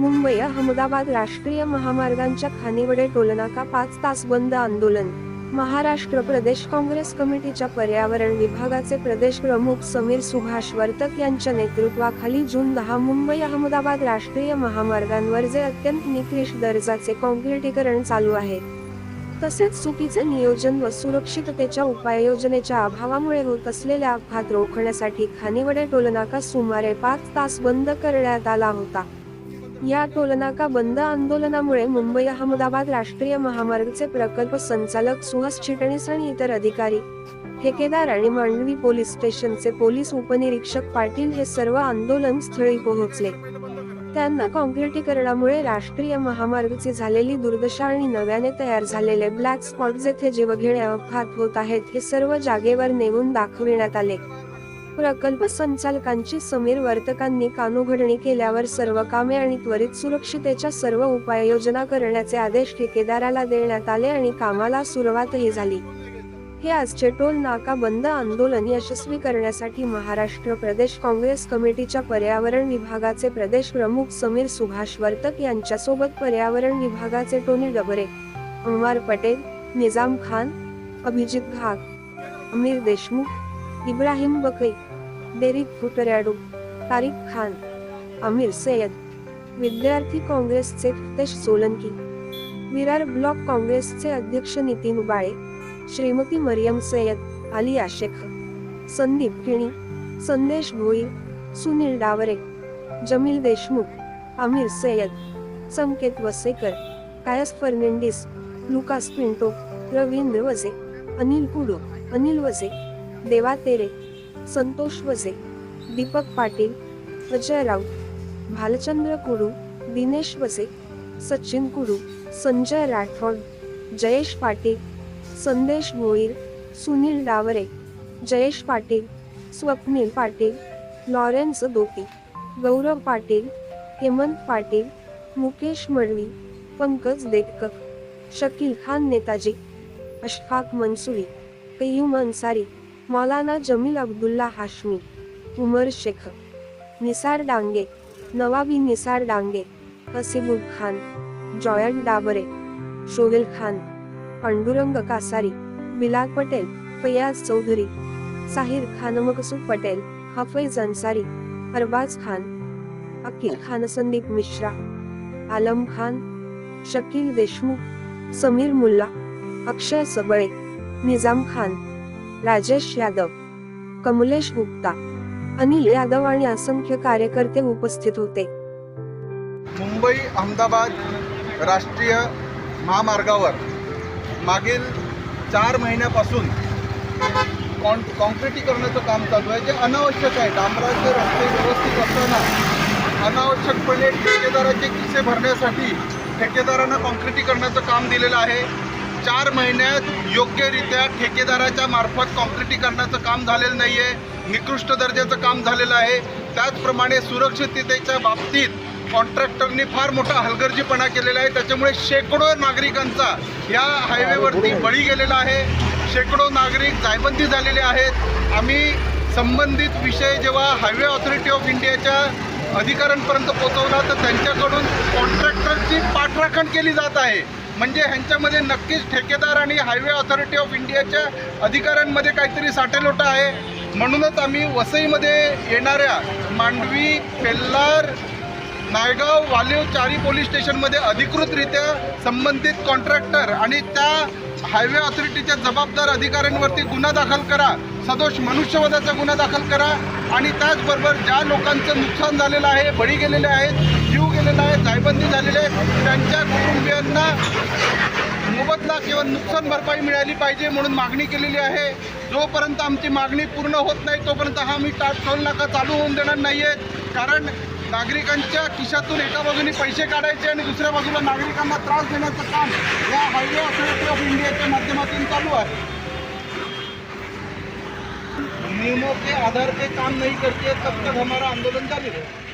मुंबई अहमदाबाद राष्ट्रीय महामार्गांच्या खानिवडे टोलनाका पाच तास बंद आंदोलन. महाराष्ट्र प्रदेश काँग्रेस कमिटीच्या पर्यावरण विभागाचे प्रदेश प्रमुख समीर सुभाष वर्तक यांच्या नेतृत्वाखाली जून दहा मुंबई अहमदाबाद राष्ट्रीय महामार्गांवर जे अत्यंत निकृष्ट दर्जाचे काँक्रिटीकरण चालू आहे. तसेच चुकीचे नियोजन व सुरक्षिततेच्या उपाययोजनेच्या अभावामुळे होत असलेल्या अपघात रोखण्यासाठी खानिवडे टोलनाका सुमारे पाच तास बंद करण्यात आला होता. या टोलनाका बंद आंदोलनामुळे मुंबई अहमदाबाद राष्ट्रीय महामार्गचे प्रकल्प संचालक सुहास चिटणीस आणि इतर अधिकारी ठेकेदार आणि मांडवी पोलीस स्टेशनचे पोलीस उपनिरीक्षक पाटील हे सर्व आंदोलन स्थळी पोहोचले. त्यांना काँक्रिटीकरणामुळे राष्ट्रीय महामार्गची झालेली दुर्दशा आणि नव्याने तयार झालेले ब्लॅक स्पॉट जेथे जीवघेणे अपघात होत आहेत हे सर्व जागेवर नेऊन दाखविण्यात आले. प्रकल्प संचालकांची समीर वर्तकांनी कानउघडणी केल्यावर सर्व कामे आणि त्वरित सुरक्षितेच्या सर्व उपाययोजना करण्याचे आदेश ठेकेदाराला देण्यात आले आणि कामाला सुरुवातही झाली. हे आजचे टोल नाका बंद आंदोलन यशस्वी करण्यासाठी महाराष्ट्र प्रदेश काँग्रेस कमिटीच्या पर्यावरण विभागाचे प्रदेश प्रमुख समीर सुभाष वर्तक यांच्यासोबत पर्यावरण विभागाचे टोनी डबरे उमार पटेल निजाम खान अभिजित घाग अमीर देशमुख इब्राहिम बकई डेरिक फुटरॅडू तारिक खान आमिर सय्यद विद्यार्थी काँग्रेसचे फतेश सोलंकी विरार ब्लॉक काँग्रेसचे अध्यक्ष नितीन उबाळे श्रीमती मरियम सय्यद आलिया शेख संदीप किणी संदेश भोईर सुनील डावरे जमील देशमुख आमिर सय्यद संकेत वसेकर कायस फर्नांडिस लुकास पिंटो रवींद्र वजे अनिल कुडू अनिल वजे देवा तेरे संतोष वजे दीपक पाटील अजय राऊत भालचंद्र कुडू दिनेश वसे सचिन कुडू संजय राठोड जयेश पाटील संदेश भोईर सुनील डावरे जयेश पाटील स्वप्नील पाटील लॉरेन्स दोपी गौरव पाटील हेमंत पाटील मुकेश मडवी पंकज देटकर शकील खान नेताजी अशफाक मनसुरी कय्यूम अन्सारी मौलाना जमील अब्दुल्ला हाशमी उमर शेख निसार डांगे नवाबी निसार डांगे हसीबुल खान जॉयंट डाबरे शोहेल खान पांडुरंग कासारी बिलाल पटेल फयाज चौधरी साहिर खान मकसूद पटेल हफैज अन्सारी अरबाज खान अकील खान संदीप मिश्रा आलम खान शकील देशमुख समीर मुल्ला अक्षय सबळे निजाम खान राजेश यादव कमलेश गुप्ता अनिल यादव आणि असंख्य कार्यकर्ते उपस्थित होते. मुंबई अहमदाबाद राष्ट्रीय महामार्गावर मागील चार महिन्यापासून कॉन कॉन्क्रिटीकरणाचं काम चालू आहे. जे अनावश्यक आहे. डांबराचे रस्ते व्यवस्थित असताना अनावश्यकपणे ठेकेदाराचे किस्से भरण्यासाठी ठेकेदारांना कॉन्क्रिटीकरणाचं काम दिलेलं आहे. चार महिन्यात योग्यरित्या ठेकेदाराच्या मार्फत कॉन्क्रिटीकरणाचं काम झालेलं नाही आहे निकृष्ट दर्जाचं काम झालेलं आहे. त्याचप्रमाणे सुरक्षिततेच्या बाबतीत कॉन्ट्रॅक्टरनी फार मोठा हलगर्जीपणा केलेला आहे. त्याच्यामुळे शेकडो नागरिकांचा या हायवेवरती बळी गेलेला आहे. शेकडो नागरिक जायबंदी झालेले आहेत. आम्ही संबंधित विषय जेव्हा हायवे ऑथॉरिटी ऑफ इंडियाच्या अधिकाऱ्यांपर्यंत पोहोचवला तर त्यांच्याकडून कॉन्ट्रॅक्टरची पाठराखण केली जात आहे. म्हणजे ह्यांच्यामध्ये नक्कीच ठेकेदार आणि हायवे ऑथॉरिटी ऑफ इंडियाच्या अधिकाऱ्यांमध्ये काहीतरी साटेलोटा आहे. म्हणूनच आम्ही वसईमध्ये येणाऱ्या मांडवी पेल्लार नायगाव वालीव चारी पोलीस स्टेशनमध्ये अधिकृतरित्या संबंधित कॉन्ट्रॅक्टर आणि त्या हायवे ऑथॉरिटीच्या जबाबदार अधिकाऱ्यांवरती गुन्हा दाखल करा. सदोष मनुष्यवधाचा गुन्हा दाखल करा. आणि त्याचबरोबर ज्या लोकांचं नुकसान झालेलं आहे बळी गेलेले आहेत जीव गेलेला आहे जायबंदी झालेली आहे त्यांच्या कुटुंबियांना मोबदला किंवा नुकसान भरपाई मिळाली पाहिजे म्हणून मागणी केलेली आहे. जोपर्यंत आमची मागणी पूर्ण होत नाही तोपर्यंत हा मी टाट टोल नाका चालू होऊन देणार नाही आहे कारण नागरिकांच्या खिशातून एका बाजूने पैसे काढायचे आणि दुसऱ्या बाजूला नागरिकांना त्रास देण्याचं काम या हायवे ऑथॉरिटी ऑफ इंडियाच्या माध्यमातून चालू आहे. नियमों के आधार पे काम नहीं करती है तब तक हमारा आंदोलन जारी रहेगा